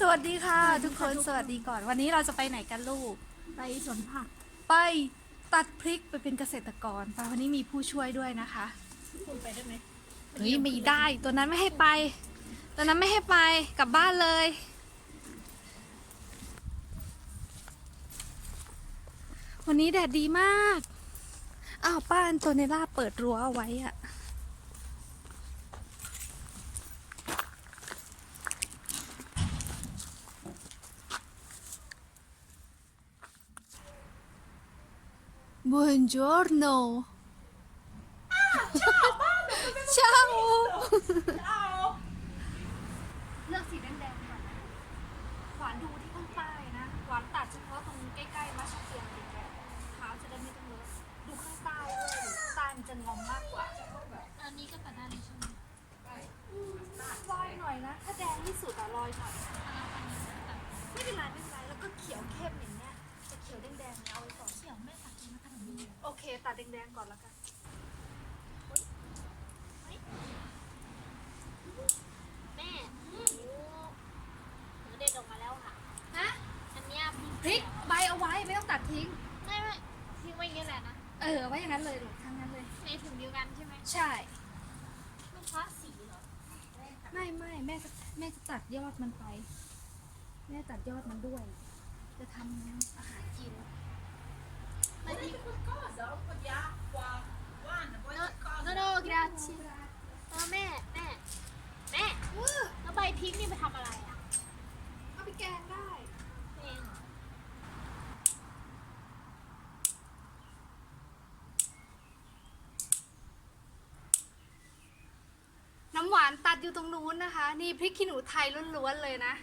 สวัสดีค่ะ ทุกคนสวัสดีก่อน วันนี้เราจะไปไหนกันลูก ไปสวนผัก ไปตัดพริกไปเป็นเกษตรกรไปวันนี้มีผู้ช่วยด้วยนะคะคุณไปได้ไหมเฮ้ยไม่ได้ ตัวนั้นไม่ให้ไป ตัวนั้นไม่ให้ไปกลับบ้านเลย วันนี้แดดดีมากอ้าวป้าอันโตเนล่าเปิดรั้วเอาไว้อะ บุนจอร์โนเช้าเลือกสีแดงๆก่อนนะหวานดูที่ข้างใต้นะ หวานตัดเฉพาะตรงใกล้ๆมาชักเตียงติดแกเท้าจะได้ไม่ต้องเลอะดูข้างใต้ด้วยใต้มันจะงอมมากกว่าอันนี้ก็ตัดได้เลยใช่ไหมลอยหน่อยนะ ถ้าแดงที่สุดอะลอยหน่อย ไม่เป็นไรไม่เป็นไร แล้วก็เขียวเข้มอย่างเงี้ย จะเขียวแดงๆเนี่ยเอาไว้ก่อนเขียวแม่ โอเคตัดแดงๆก่อนแล้วกันแม่หนูเด็ดออกมาแล้วค่ะ ฮะอันเนี้ยพริกใบเอาไว้ไม่ต้องตัดทิ้ง ไม่ไม่ทิ้งไว้อย่างนี้แหละนะเออเอาไว้อย่างนั้นเลยลูกทั้งนั้นเลย ในถุงเดียวกันใช่ไหมใช่ลูกค้าสีเหรอไม่ไม่แม่จะแม่จะตัดยอดมันไป แม่ตัดยอดมันด้วย จะทำอาหารกิน ไม่ทิ้ง cosa, un po' di acqua. Guarda, poi che cosa? โนโนกราชิเออแม่แม่แม่แล้วใบพริกนี่ไปทำอะไรอะ เอาไปแกงได้ เองเหรอ น้ำ หวานตัดอยู่ตรงนู้นนะคะ นี่พริกขี้หนูไทยล้วนๆเลยนะ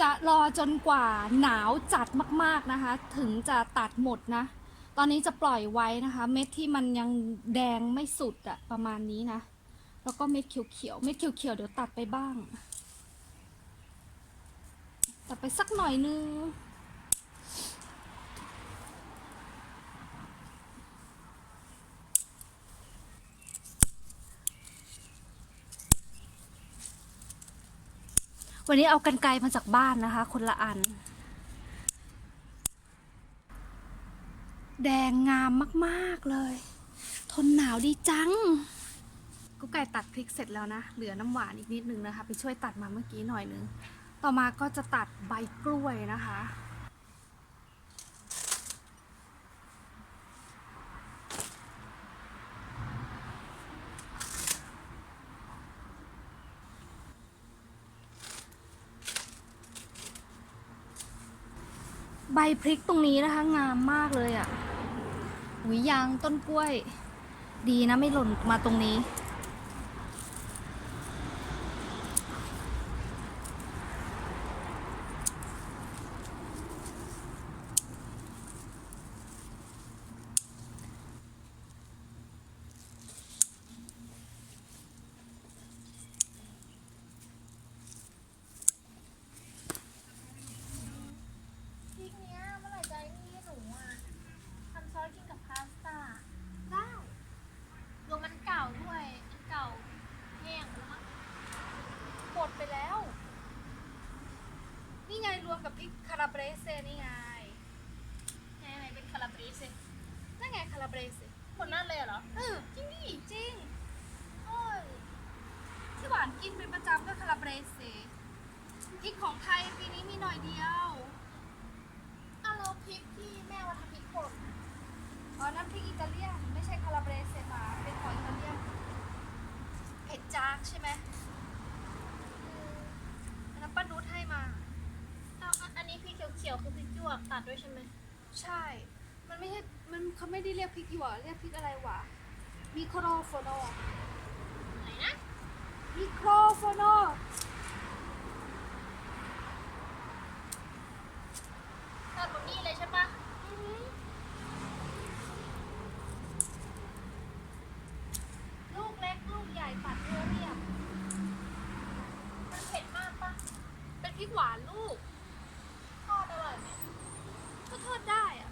จะรอจนกว่าหนาวจัดมากๆนะคะ ถึงจะตัดหมดนะ ตอนนี้จะปล่อยไว้นะคะ เม็ดที่มันยังแดงไม่สุดอะประมาณนี้นะ แล้วก็เม็ดเขียวๆ เม็ดเขียวๆเดี๋ยวตัดไปบ้าง ตัดไปสักหน่อยนึงวันนี้เอากันไกลมาจากบ้านนะคะ คนละอัน แดงงามมากๆเลย ทนหนาวดีจัง กุ๊กไก่ตัดพริกเสร็จแล้วนะ เหลือน้ำหวานอีกนิดนึงนะคะ ไปช่วยตัดมาเมื่อกี้หน่อยนึง ต่อมาก็จะตัดใบกล้วยนะคะ ใบพริกตรงนี้นะคะ งามมากเลยอะ่ะหุยยางต้นกล้วย ดีนะไม่หล่นมาตรงนี้ พริกเนี้ยเมื่อไหร่จะไอ้นี่ให้หนูอะทำซอสกินกับพาสต้า ได้ รวมมันเก่าด้วยอันเก่าแห้งแล้วมั้ง หมดไปแล้ว นี่ไงรวมกับพ ริกคาราเบรเซนี่ไงแห้งเป็นคาราบรีสนั่นไงคาราเบรเซคนนั้นเลยเหรอเออจริงดิจริงโอ้ยที่หวานกินเป็นประจำก็คาราเบรเซพริกของไทยปีนี้มีหน่อยเดียวอ้าวแล้วพริกที่แม่ว่าทำพริกป่นอ๋อน้ำพริกอิตาเลียนไม่ใช่คาราเบรเซมาเป็นของอิตาเลียนเผ็ดจางใช่ไหมอันนั้นป้านุชให้มา อ้าวอันนี้พริกเขี ยวๆคือพริกหยวกตัดด้วยใช่ไหมใช่ มันไม่ใช่ มันเขาไม่ได้เรียกพริกหยวกเรียกพริกอะไรวะมิโครโฟโนไหนนะมิโครโฟโนตัดบนนี้เลยใช่ปะลูกเล็กลูกใหญ่ตัดเรียบเรียบมันเผ็ดมากปะเป็นพริกหวานลูก ทอดอร่อยไหม ก็ทอดได้อะ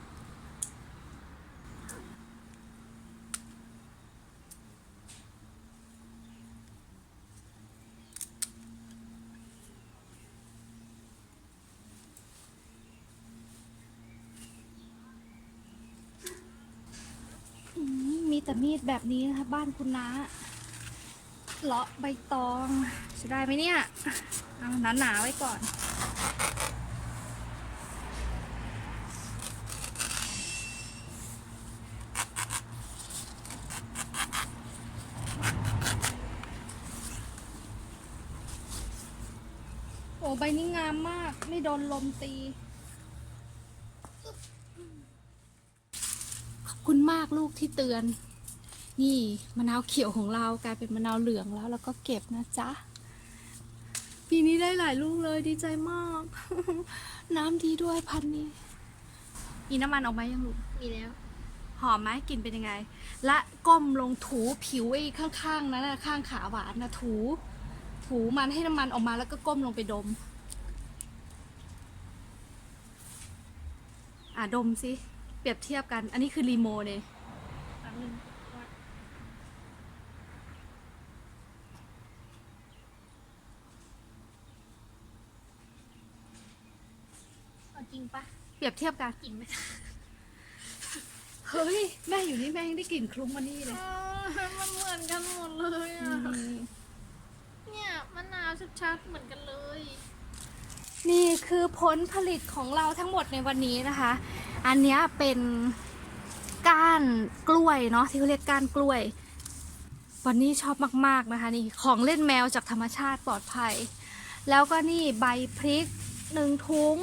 อ แต่มีดแบบนี้นะคะบ้านคุณน้าเลาะใบตองจะได้ไหมเนี่ยเอาหนาๆไว้ก่อน โอ้ใบนี้งามมาก ไม่โดนลมตีขอบคุณมากลูกที่เตือน นี่มะนาวเขียวของเรากลายเป็นมะนาวเหลืองแล้ว แล้วก็เก็บนะจ๊ะ ปีนี้ได้หลายลูกเลยดีใจมาก น้ำดีด้วยพันธุ์นี้ มีน้ำมันออกมายังลูก มีแล้ว หอมไหมกลิ่นเป็นยังไง และก้มลงถูผิวไอ้ข้างๆนั้นนะข้างขาหวานนะถู ถูมันให้น้ำมันออกมาแล้วก็ก้มลงไปดม อะดมสิ เปรียบเทียบกัน อันนี้คือรีโมเนี่ย แป๊บนึงว่าเอาจ ริงปะเปรียบเทียบกันกลิ่นไหมเฮ้ย แม่อยู่นี่แม่ยังได้กลิ่นคลุ้งมานี่เลย มันเหมือนกันหมดเลยอะ เนี่ยมะนาวชัดๆเหมือนกันเลย นี่คือผลผลิตของเราทั้งหมดในวันนี้นะคะ อันเนี้ยเป็นก้านกล้วยเนาะที่เขาเรียกก้านกล้วย วันนี้ชอบมากๆนะคะ นี่ของเล่นแมวจากธรรมชาติปลอดภัย แล้วก็นี่ใบพริกหนึ่งถุง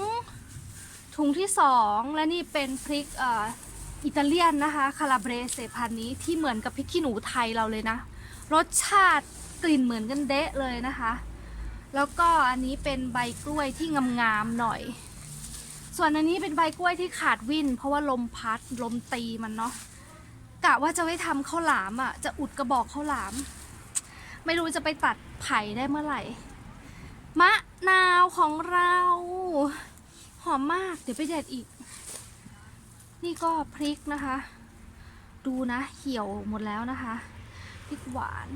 ถุงที่สองและนี่เป็นพริกออิตาเลียนนะคะคาราเบรเซพันนี้ที่เหมือนกับพริกขี้หนูไทยเราเลยนะ รสชาติกลิ่นเหมือนกันเดะเลยนะคะ แล้วก็อันนี้เป็นใบกล้วยที่งามๆหน่อย ส่วนอันนี้เป็นใบกล้วยที่ขาดวินเพราะว่าลมพัดลมตีมันเนาะกะว่าจะไว้ทำข้าวหลามอะจะอุดกระบอกข้าวหลาม ไม่รู้จะไปตัดไผ่ได้เมื่อไหร่ มะนาวของเรา อมมาก เดี๋ยวไปเด็ดอีก นี่ก็พริกนะคะ ดูนะเหี่ยวหมดแล้วนะคะพริกหวาน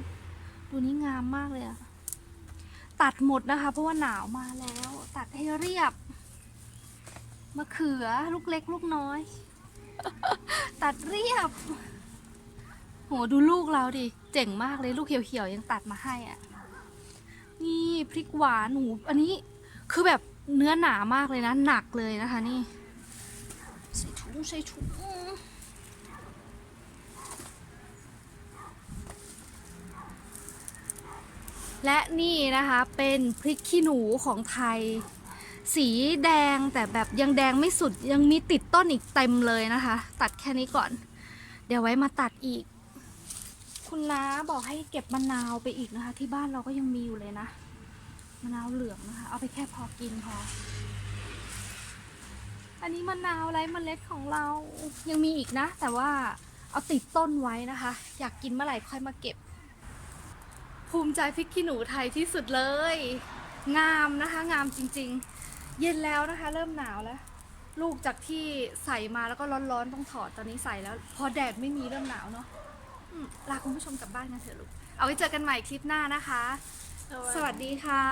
ดูนี่งามมากเลยอะตัดหมดนะคะ เพราะว่าหนาวมาแล้ว ตัดให้เรียบมะเขือลูกเล็กลูกน้อย ตัดเรียบ โหดูลูกเราดิ เจ๋งมากเลยลูกเขียวๆยังตัดมาให้อะ นี่พริกหวานหูอันนี้คือแบบ เนื้อหนามากเลยนะ หนักเลยนะคะนี่ ใส่ถุงใส่ถุงและนี่นะคะเป็นพริกขี้หนูของไทย สีแดงแต่แบบยังแดงไม่สุดยังมีติดต้นอีกเต็มเลยนะคะ ตัดแค่นี้ก่อน เดี๋ยวไว้มาตัดอีก คุณน้าบอกให้เก็บมะนาวไปอีกนะคะ ที่บ้านเราก็ยังมีอยู่เลยนะ มะนาวเหลืองนะคะ เอาไปแค่พอกินพอ อันนี้มะนาวไร้เมล็ดของเรา ยังมีอีกนะ แต่ว่าเอาติดต้นไว้นะคะ อยากกินเมื่อไหร่ค่อยมาเก็บ ภูมิใจพริกขี้หนูไทยที่สุดเลย งามนะคะ งามจริง ๆ เย็นแล้วนะคะ เริ่มหนาวแล้ว ลูกจากที่ใส่มาแล้วก็ร้อนๆต้องถอดตอนนี้ใส่แล้ว พอแดดไม่มีเริ่มหนาวเนาะลาคุณผู้ชมกลับบ้านกันเถอะลูก เอาไว้เจอกันใหม่คลิปหน้านะคะ สวัสดีค่ะ